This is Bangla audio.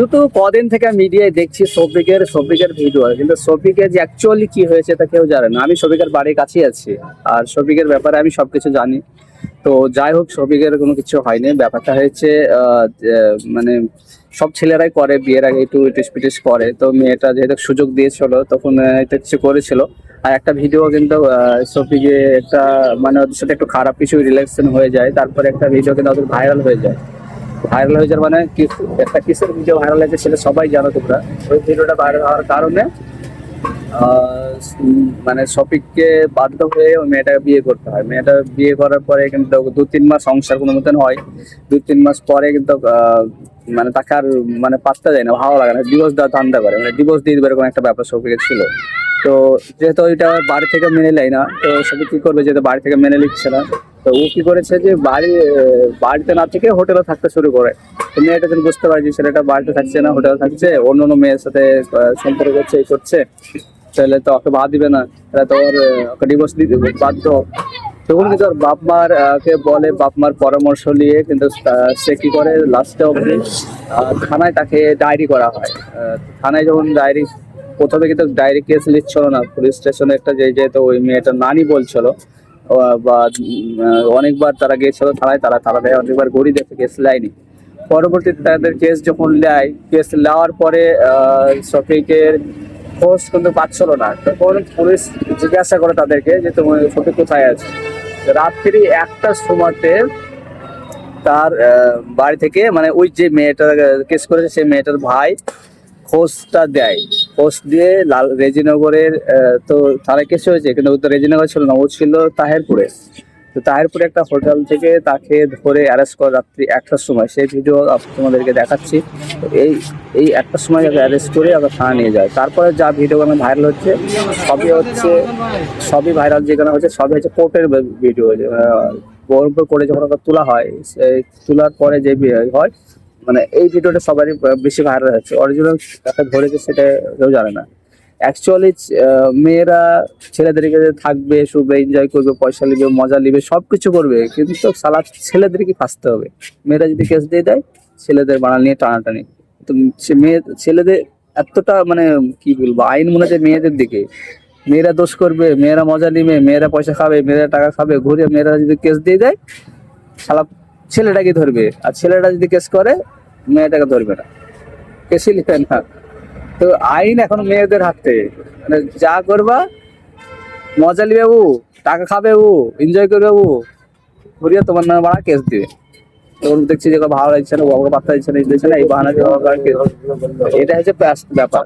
শুধু কদিন থেকে মিডিয়ায় দেখছি সফিকের সফিকের ভিডিও কিন্তু সফিকের যে অ্যাকচুয়ালি কি হয়েছে তা কেউ জানে না। আমি সফিকের বাড়ির কাছেই আছি আর সফিকের ব্যাপারে আমি সবকিছু জানি। তো যাই হোক, সফিকের কোনো কিছু হয়নি। ব্যাপারটা হয়েছে মানে সব ছেলেরাই করে, বিয়ের আগে একটু ইটিস পিটিস করে। তো মেয়েটা যেহেতু সুযোগ দিয়েছিল, তখন এটা কিছু করেছিল। আর একটা ভিডিও কিন্তু সফিকে একটা মানে ওদের সাথে একটু খারাপ কিছু রিলেশন হয়ে যায়। তারপরে একটা ভিডিও কিন্তু ওদের ভাইরাল হয়ে যায়। ভাইরাল হয়ে যাওয়ার মানে একটা কিসের ভিডিও ভাইরাল হয়েছে সেটা সবাই জানো তোমরা। ওই ভিডিওটা ভাইরাল হওয়ার কারণে মানে শফিককে বাধ্য হয়ে ওই মেয়েটাকে বিয়ে করতে হয়। মেয়েটা বিয়ে করার পরে কিন্তু দু তিন মাস সংসার কোনো মতন হয়। দু তিন মাস পরে কিন্তু মানে তাকে আর মানে পাত্তা দেয় না, ভালো লাগে না ডিভোর্স দেওয়ার ধান্দা করে। মানে ডিভোর্স দিয়ে দেবে এরকম একটা ব্যাপার শফিকের ছিল। তো যেহেতু ওইটা বাড়ি থেকে মেনে নেয় না, তো সে কি করবে যেহেতু বাড়ি থেকে মেনে নিচ্ছে না তো ও কি করেছে যে বাড়ি বাড়িতে না থেকে হোটেলে থাকতে শুরু করে। তো মেয়েটা যখন বুঝতে পারে যে ছেলেটা বাড়িতে থাকছে না, হোটেলে থাকছে, অন্য অন্য মেয়ের সাথে সম্পর্ক করছে এই করছে, তাহলে তো ওকে বাদ দিবে না। তাহলে তো ওর, ওকে ডিভোর্স দিতে বাধ্য। তখন কিন্তু ওর বাপ মার কে বলে বাপ মার পরামর্শ নিয়ে কিন্তু সে কি করে লাস্টে অবধি থানায় তাকে ডায়েরি করা হয়। থানায় যখন ডায়েরি, প্রথমে কিন্তু ডায়েরি কেস নিচ্ছিল না, পুলিশ স্টেশনে একটা যে, যেহেতু ওই মেয়েটা নানি বলছিল বা অনেকবার তারা গিয়েছিল থানায়, তারা তারা দেয়, অনেকবার গড়ি দেখে কেস লাইনি পরবর্তীতে তাদের কেস যখন নেয় কেস নেওয়ার পরে শফিকের খোঁজ কিন্তু পাচ্ছিল না। তখন পুলিশ জিজ্ঞাসা করে তাদেরকে যে তুমি শফিক কোথায় আছে? রাত্রি একটার সময়তে তার বাড়ি থেকে মানে ওই যে মেয়েটা কেস করেছে, সেই মেয়েটার ভাই খোঁজটা দেয়। খোঁজ দিয়ে লাল, রেজিনগরের তো তারা কেস হয়েছে, কিন্তু তো রেজিনগর ছিল না, ও ছিল তাহেরপুরে। তো তাহেরপুরে একটা হোটেল থেকে তাকে ধরে অ্যারেস্ট করে রাত্রি একটার সময়। সেই ভিডিও তোমাদেরকে দেখাচ্ছি। এই এই একটার সময় তাকে অ্যারেস্ট করে আবার থানা নিয়ে যায়। তারপরে যা ভিডিও মানে ভাইরাল হচ্ছে, সবই হচ্ছে, সবই ভাইরাল যেখানে হচ্ছে, সবই হচ্ছে কোর্টের ভিডিও বহরমপুর কোর্টে যখন তোলা হয় তোলার পরে যে হয় মানে এই ভিডিওটা সবারই বেশি ভাইরাল হচ্ছে অরিজিনাল তাকে ধরেছে সেটা কেউ জানে না। অ্যাকচুয়ালি মেয়েরা ছেলেদেরকে থাকবে, শুবে এনজয় করবে, পয়সা নিবে, মজা নিবে সব কিছু করবে। কিন্তু সালা ছেলেদেরকে ফাঁসতে হবে? মেয়েরা যদি কেস দিয়ে দেয়, ছেলেদের বানাল নিয়ে টানাটানি। তো মেয়ে, ছেলেদের এতটা মানে কি বলব, আইন মনে হয় মেয়েদের দিকে। মেয়েরা দোষ করবে, মেয়েরা মজা নিবে, মেয়েরা পয়সা খাবে, মেয়েরা টাকা খাবে, ঘুরে মেয়েরা যদি কেস দিয়ে দেয় শালা ছেলেটাকে ধরবে। আর ছেলেটা যদি কেস করে, মেয়েটাকে ধরবে না। কেসই লিখবে না। তো আইন এখন মেয়েদের হাতে। মানে যা করবা, মজা নিবে ও, টাকা খাবে ও এনজয় করবে ও। ঘুরিয়ে তোমার নামে বাড়া কেস দিবে। তখন দেখছি যে ভালো লাগছে না ও আমাকে পাত্তা দিচ্ছে না, এই বাহানা দিয়ে এটা হচ্ছে ব্যাপার।